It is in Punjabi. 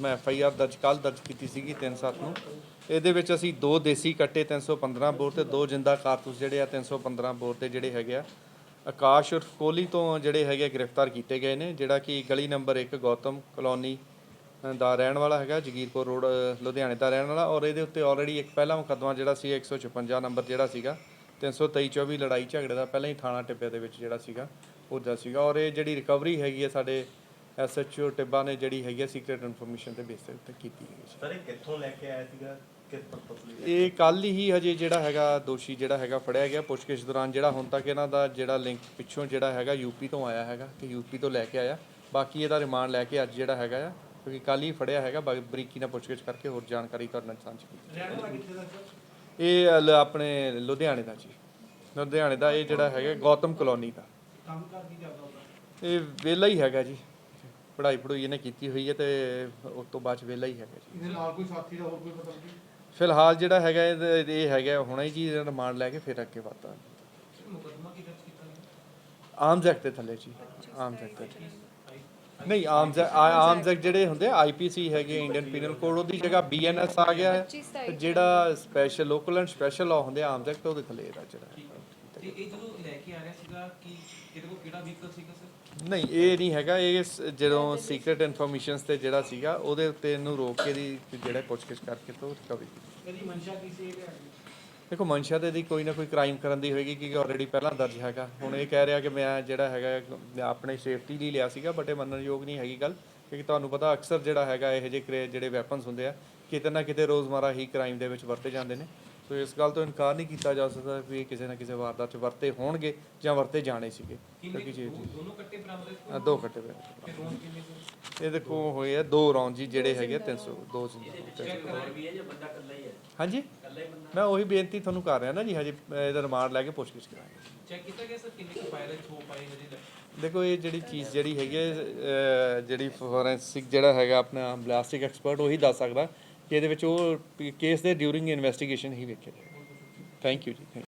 ਮੈਂ ਐਫ ਆਈ ਆਰ ਦਰਜ ਕੱਲ ਦਰਜ ਕੀਤੀ ਸੀਗੀ 3-7 ਨੂੰ। ਇਹਦੇ ਵਿੱਚ ਅਸੀਂ ਦੋ ਦੇਸੀ ਕੱਟੇ 315 ਬੋਰ ਤੇ ਦੋ ਜਿੰਦਾ ਕਾਰਤੂਸ ਜਿਹੜੇ ਆ 315 ਬੋਰ ਤੇ ਜਿਹੜੇ ਹੈਗੇ ਆ। ਆਕਾਸ਼ ਉਰਫ ਕੋਹਲੀ ਤੋਂ ਜਿਹੜੇ ਹੈਗੇ ਗ੍ਰਿਫਤਾਰ ਕੀਤੇ ਗਏ ਨੇ, ਜਿਹੜਾ ਕਿ ਗਲੀ ਨੰਬਰ 1 ਗੌਤਮ ਕਲੋਨੀ ਦਾ ਰਹਿਣ ਵਾਲਾ ਹੈਗਾ, ਜਗੀਰਪੁਰ ਰੋਡ, ਲੁਧਿਆਣੇ ਦਾ ਰਹਿਣ ਵਾਲਾ। ਔਰ ਇਹਦੇ ਉੱਤੇ ਆਲਰੇਡੀ ਇੱਕ ਪਹਿਲਾ ਮੁਕੱਦਮਾ ਜਿਹੜਾ ਸੀ 156 ਨੰਬਰ ਜਿਹੜਾ ਸੀਗਾ 323 24 ਲੜਾਈ ਝਗੜੇ ਦਾ ਪਹਿਲਾਂ ਹੀ ਥਾਣਾ ਟਿੱਬੇ ਦੇ ਵਿੱਚ ਜਿਹੜਾ ਸੀਗਾ ਉਹਦਾ ਸੀਗਾ। ਔਰ ਇਹ ਜਿਹੜੀ ਰਿਕਵਰੀ ਹੈਗੀ ਹੈ ਸਾਡੇ ਐਸਐਚਓ ਟਿੱਬਾ ਨੇ ਜਿਹੜੀ ਹੈਗੀ ਹੈ ਸੀਕ੍ਰੀਟ ਇਨਫੋਰਮੇਸ਼ਨ ਦੇ ਬੇਸ ਤੇ ਉੱਤੇ ਕੀਤੀ ਗਈ ਸੀ। ਸਰ ਇਹ ਕਿੱਥੋਂ ਲੈ ਕੇ ਆਇਆ ਸੀਗਾ? ਕਿਸ ਪਰਪਸ ਲਈ ਇਹ ਕੱਲ ਹੀ ਹਜੇ ਜਿਹੜਾ ਹੈਗਾ ਦੋਸ਼ੀ ਜਿਹੜਾ ਹੈਗਾ ਫੜਿਆ ਗਿਆ। ਪੁੱਛਗਿੱਛ ਦੌਰਾਨ ਜਿਹੜਾ ਹੁਣ ਤੱਕ ਇਹਨਾਂ ਦਾ ਜਿਹੜਾ ਲਿੰਕ ਪਿੱਛੋਂ ਜਿਹੜਾ ਹੈਗਾ ਯੂਪੀ ਤੋਂ ਆਇਆ ਹੈਗਾ ਕਿ ਯੂਪੀ ਤੋਂ ਲੈ ਕੇ ਆਇਆ। ਬਾਕੀ ਇਹਦਾ ਰਿਮਾਂਡ ਲੈ ਕੇ ਅੱਜ ਜਿਹੜਾ ਹੈਗਾ ਆ ਕਿਉਂਕਿ ਕੱਲ ਹੀ ਫੜਿਆ ਹੈਗਾ। ਬਰੀਕੀ ਨਾਲ ਪੁੱਛਗਿੱਛ ਕਰਕੇ ਹੋਰ ਜਾਣਕਾਰੀ ਤੁਹਾਡੇ ਨਾਲ ਸਾਂਝੀ ਕੀਤੀ ਇਹ ਲ- ਆਪਣੇ ਲੁਧਿਆਣੇ ਦਾ ਜੀ। ਲੁਧਿਆਣੇ ਦਾ ਇਹ ਜਿਹੜਾ ਹੈਗਾ ਗੌਤਮ ਕਲੋਨੀ ਦਾ। ਕੰਮ ਕਰਦਾ ਇਹ ਵਿਹਲਾ ਹੀ ਹੈਗਾ ਜੀ। ਪੜ੍ਹਾਈ ਪੜੂਈ ਇਹਨੇ ਕੀਤੀ ਹੋਈ ਹੈ ਤੇ ਉਸ ਤੋਂ ਬਾਅਦ ਚ ਵਿਹਲਾ ਹੀ ਹੈਗਾ ਜੀ। ਇਹਦੇ ਨਾਲ ਕੋਈ ਸਾਥੀ ਦਾ ਹੋਰ ਕੋਈ ਪਤਾ ਨਹੀਂ? ਫਿਲਹਾਲ ਜਿਹੜਾ ਹੈਗਾ ਇਹ ਇਹ ਹੈਗਾ ਹੁਣਾ ਹੀ ਜੀ ਰਿਮਾਂਡ ਲੈ ਕੇ ਫਿਰ ਅੱਗੇ ਵਧਦਾ। ਮੁਕਦਮਾ ਕੀ ਦਰਜ ਕੀਤਾ ਗਿਆ? ਆਰਮਸ ਐਕਟ ਦੇ ਥੱਲੇ ਜੀ ਆਰਮਸ ਐਕਟ ਦੇ ਥੱਲੇ। ਨਹੀਂ ਆਰਮਸ ਆਰਮਸ ਐਕਟ ਜਿਹੜੇ ਹੁੰਦੇ ਆਈਪੀਸੀ ਹੈਗੇ ਇੰਡੀਅਨ ਪੀਨਲ ਕੋਡ ਉਹਦੀ ਜਗ੍ਹਾ ਬੀਐਨਐਸ ਆ ਗਿਆ ਹੈ। ਤੇ ਜਿਹੜਾ special local and special law ਹੁੰਦੇ ਆਰਮਸ ਐਕਟ ਉਹਦੇ ਥੱਲੇ ਇਹਦਾ ਜਿਹੜਾ ਤੇ ਇਹ ਜਦੋਂ ਲੈ ਕੇ ਆ ਰਿਹਾ ਸੀਗਾ ਕਿ ਇਹਦੇ ਕੋਲ ਕਿਹੜਾ ਵਹੀਕਲ ਸੀਗਾ ਸਰ? ਨਹੀਂ ਇਹ ਨਹੀਂ ਹੈਗਾ। ਇਹ ਸ- ਜਦੋਂ ਸੀਕ੍ਰੀਟ ਇਨਫੋਰਮੇਸ਼ਨਸ ਤੇ ਜਿਹੜਾ ਸੀਗਾ ਉਹਦੇ ਉੱਤੇ ਇਹਨੂੰ ਰੋਕ ਕੇ ਦੀ ਜਿਹੜਾ ਪੁੱਛਗਿੱਛ ਕਰਕੇ ਤੋਂ ਰਿਕਵਰੀ ਇਹਦੀ ਮਨਸ਼ਾ ਕੀ ਸੀ ਇਹ ਲਿਆ ਦੇਖੋ ਮਨਸ਼ਾ ਤੇ ਦੀ ਕੋਈ ਨਾ ਕੋਈ ਕ੍ਰਾਈਮ ਕਰਨ ਦੀ ਹੋਏਗੀ ਕਿਉਂਕਿ ਆਲਰੇਡੀ ਪਹਿਲਾਂ ਦਰਜ ਹੈਗਾ। ਹੁਣ ਇਹ ਕਹਿ ਰਿਹਾ ਕਿ ਮੈਂ ਜਿਹੜਾ ਹੈਗਾ ਮੈਂ ਆਪਣੇ ਸੇਫਟੀ ਲਈ ਲਿਆ ਸੀਗਾ ਬਟ ਇਹ ਮੰਨਣਯੋਗ ਨਹੀਂ ਹੈਗੀ ਗੱਲ। ਕਿਉਂਕਿ ਤੁਹਾਨੂੰ ਪਤਾ ਅਕਸਰ ਜਿਹੜਾ ਹੈਗਾ ਇਹ ਜਿਹੇ ਕਰੇ ਜਿਹੜੇ ਵੈਪਨਸ ਹੁੰਦੇ ਆ ਕਿਤੇ ਨਾ ਕਿਤੇ ਰੋਜ਼ਮਰਾ ਹੀ ਕ੍ਰਾਈਮ ਦੇ ਵਿੱਚ ਵਰਤੇ ਜਾਂਦੇ ਨੇ। ਸੋ ਇਸ ਗੱਲ ਤੋਂ ਇਨਕਾਰ ਨਹੀਂ ਕੀਤਾ ਜਾ ਸਕਦਾ ਵੀ ਇਹ ਕਿਸੇ ਨਾ ਕਿਸੇ ਵਾਰਦਾਤ 'ਚ ਵਰਤੇ ਹੋਣਗੇ ਜਾਂ ਵਰਤੇ ਜਾਣੇ ਸੀਗੇ। ਕਿਉਂਕਿ ਜੀ ਦੋਨੋਂ ਕੱਟੇ ਆਹ ਦੋ ਕੱਟੇ ਸਰ ਇਹ ਦੇਖੋ ਹੋਏ ਆ ਦੋ ਰੌਂਦ ਜੀ ਜਿਹੜੇ ਹੈਗੇ 300 ਦੋ ਹਾਂਜੀ। ਮੈਂ ਉਹੀ ਬੇਨਤੀ ਤੁਹਾਨੂੰ ਕਰ ਰਿਹਾ ਨਾ ਜੀ ਹਜੇ ਇਹਦਾ ਰਿਮਾਂਡ ਲੈ ਕੇ ਪੁੱਛਗਿੱਛ ਕਰਾਂਗੇ। ਚੈੱਕ ਕੀਤਾ ਗਿਆ ਸਰ ਕਿੰਨੇ ਕੁ ਫਾਇਰ ਹੋ ਪਾਏ ਹਜੇ ਤੱਕ ਦੇਖੋ ਇਹ ਜਿਹੜੀ ਚੀਜ਼ ਜਿਹੜੀ ਹੈਗੀ ਜਿਹੜੀ ਫੋਰੈਂਸਿਕ ਜਿਹੜਾ ਹੈਗਾ ਆਪਣਾ ਬਲਾਸਟਿਕ ਐਕਸਪਰਟ ਉਹੀ ਦੱਸ ਸਕਦਾ। ਕਿ ਇਹਦੇ ਵਿੱਚ ਉਹ ਕੇਸ ਦੇ ਡਿਊਰਿੰਗ ਇਨਵੈਸਟੀਗੇਸ਼ਨ ਹੀ ਵੇਖਿਆ ਜਾਏਗਾ thank you ji, thank you.